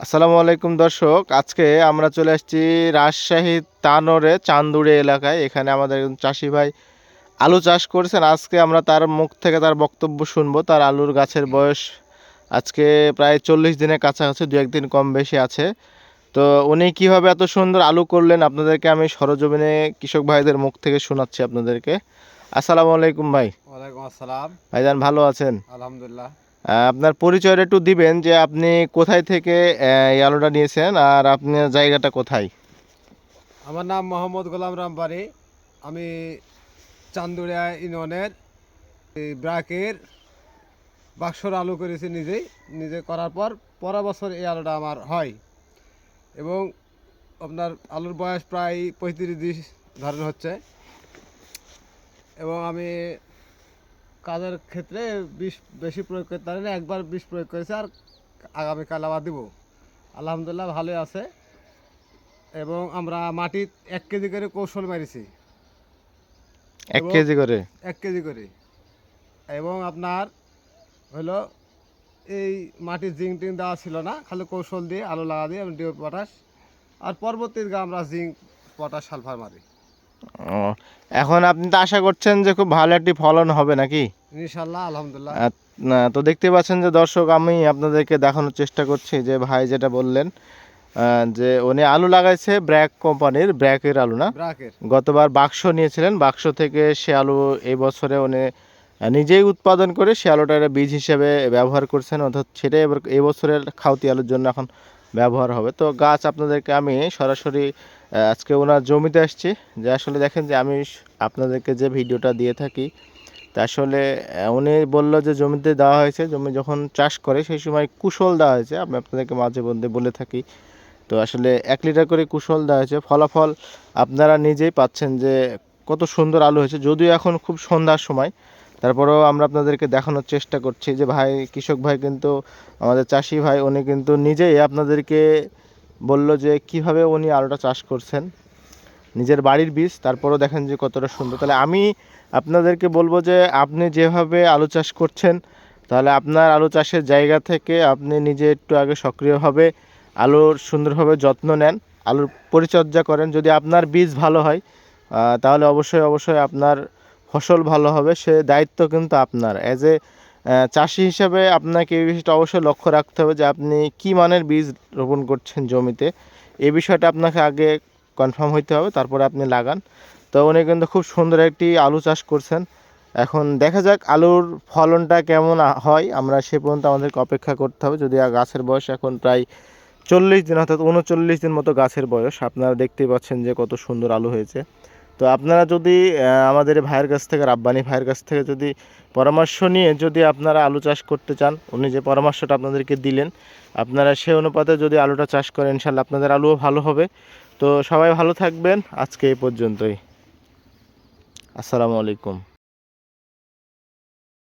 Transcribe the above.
আসসালামু আলাইকুম দর্শক আজকে আমরা চলে আসছি রাজশাহী তানোরে চান্দুড়ে এলাকায়। এখানে আমাদের চাষি ভাই আলু চাষ করেছেন। আজকে আমরা তার মুখ থেকে তার বক্তব্য শুনব। তার আলুর গাছের বয়স আজকে প্রায় চল্লিশ দিনের কাছাকাছি দু একদিন কম বেশি আছে। তো উনি কীভাবে এত সুন্দর আলু করলেন আপনাদেরকে আমি সরজমিনে কৃষক ভাইদের মুখ থেকে শোনাচ্ছি আপনাদেরকে। আসসালামু আলাইকুম ভাই। ওয়ালাইকুম আসসালাম। ভাইজান ভালো আছেন? আলহামদুলিল্লাহ। আপনার পরিচয়টা একটু দিবেন যে আপনি কোথায় থেকে এই আলুটা নিয়েছেন আর আপনার জায়গাটা কোথায়? আমার নাম মোহাম্মদ গোলাম রামবাড়ি। আমি চান্দুরিয়া ইউনিয়নের ব্রাকের বাক্সর আলু করেছি নিজেই। নিজে করার পর পরা বছর এই আলুটা আমার হয়। এবং আপনার আলুর বয়স প্রায় পঁয়ত্রিশ দিন ধরেন হচ্ছে। এবং আমি কাজের ক্ষেত্রে বিষ বেশি প্রয়োগ করতে পারি না একবার বিষ প্রয়োগ করেছি আর আগামীকাল আবার দিব। আলহামদুলিল্লাহ ভালোই আছে। এবং আমরা মাটি এক কেজি করে কৌশল মেরেছি। এক কেজি করে? এক কেজি করে। এবং আপনার হলো এই মাটির জিং টিং দেওয়া ছিল না খালি কৌশল দিয়ে আলু লাগা দিয়ে ডিও পটাশ। আর পরবর্তীর গা আমরা জিঙ্ক পটাশ সালফার মারি। ও, এখন আপনি তো আশা করছেন যে খুব ভালো একটি ফলন হবে নাকি? ইনশাল্লাহ আলহামদুলিল্লাহ। না, তো দেখতে পাচ্ছেন যে দর্শক আমি আপনাদেরকে দেখানোর চেষ্টা করছি যে ভাই যেটা বললেন যে উনি আলু লাগাইছে ব্র্যাক কোম্পানির ব্র্যাকের আলু না? গতবার বাক্স নিয়েছিলেন বাক্স থেকে সে আলু এই বছরে উনি নিজেই উৎপাদন করে সে আলুটা একটা বীজ হিসেবে ব্যবহার করছেন অর্থাৎ সেটাই এবার এই বছরের খাওতি আলুর জন্য এখন ব্যবহার হবে। তো গাছ আপনাদেরকে আমি সরাসরি আজকে ওনার জমিতে আসছি। যে আসলে দেখেন যে আমি আপনাদেরকে যে ভিডিওটা দিয়ে থাকি, তা আসলে উনি বলল যে জমিতে দেওয়া হয়েছে, জমি যখন চাষ করে সেই সময় কুশল দেওয়া হয়েছে। আমি আপনাদেরকে মাঝে মধ্যে বলে থাকি। তো আসলে এক লিটার করে কুশল দেওয়া হয়েছে। ফলাফল আপনারা নিজেই পাচ্ছেন যে কত সুন্দর আলু হয়েছে। যদিও এখন খুব সন্ধ্যার সময়, তারপরেও আমরা আপনাদেরকে দেখানোর চেষ্টা করছি যে ভাই, কৃষক ভাই কিন্তু, আমাদের চাষি ভাই, উনি কিন্তু নিজেই আপনাদেরকে বলল যে, কীভাবে উনি আলুটা চাষ করছেন? নিজের বাড়ির বীজ, তারপরেও দেখেন যে কতটা সুন্দর। তাহলে আমি আপনাদেরকে বলব যে, আপনি যেভাবে আলু চাষ করছেন, তাহলে আপনার আলু চাষের জায়গা থেকে আপনি নিজে একটু আগে সক্রিয়ভাবে আলুর সুন্দরভাবে যত্ন নেন, আলুর পরিচর্যা করেন। যদি আপনার বীজ ভালো হয় তাহলে অবশ্যই অবশ্যই আপনার ফসল ভালো হবে। সে দায়িত্ব কিন্তু আপনার। অ্যাজ এ চাষি হিসাবে আপনাকে এই বিষয়টা অবশ্যই লক্ষ্য রাখতে হবে যে আপনি কী মানের বীজ রোপণ করছেন জমিতে। এই বিষয়টা আপনাকে আগে কনফার্ম হইতে হবে, তারপরে আপনি লাগান। তো উনি কিন্তু খুব সুন্দর একটি আলু চাষ করছেন। এখন দেখা যাক আলুর ফলনটা কেমন হয়। আমরা সে পর্যন্ত আমাদেরকে অপেক্ষা করতে হবে। যদি গাছের বয়স এখন প্রায় চল্লিশ দিন, অর্থাৎ উনচল্লিশ দিন মতো গাছের বয়স, আপনারা দেখতেই পাচ্ছেন যে কত সুন্দর আলু হয়েছে। তো আপনারা যদি আমাদের ভাইয়ের কাছ থেকে, রাব্বানি ভাইয়ের কাছ থেকে যদি পরামর্শ নিয়ে যদি আপনারা আলু চাষ করতে চান, উনি যে পরামর্শটা আপনাদেরকে দিলেন, আপনারা সে অনুপাতে যদি আলুটা চাষ করেন, ইনশাল্লাহ আপনাদের আলুও ভালো হবে। তো সবাই ভালো থাকবেন, আজকে এই পর্যন্তই। আসসালামু আলাইকুম।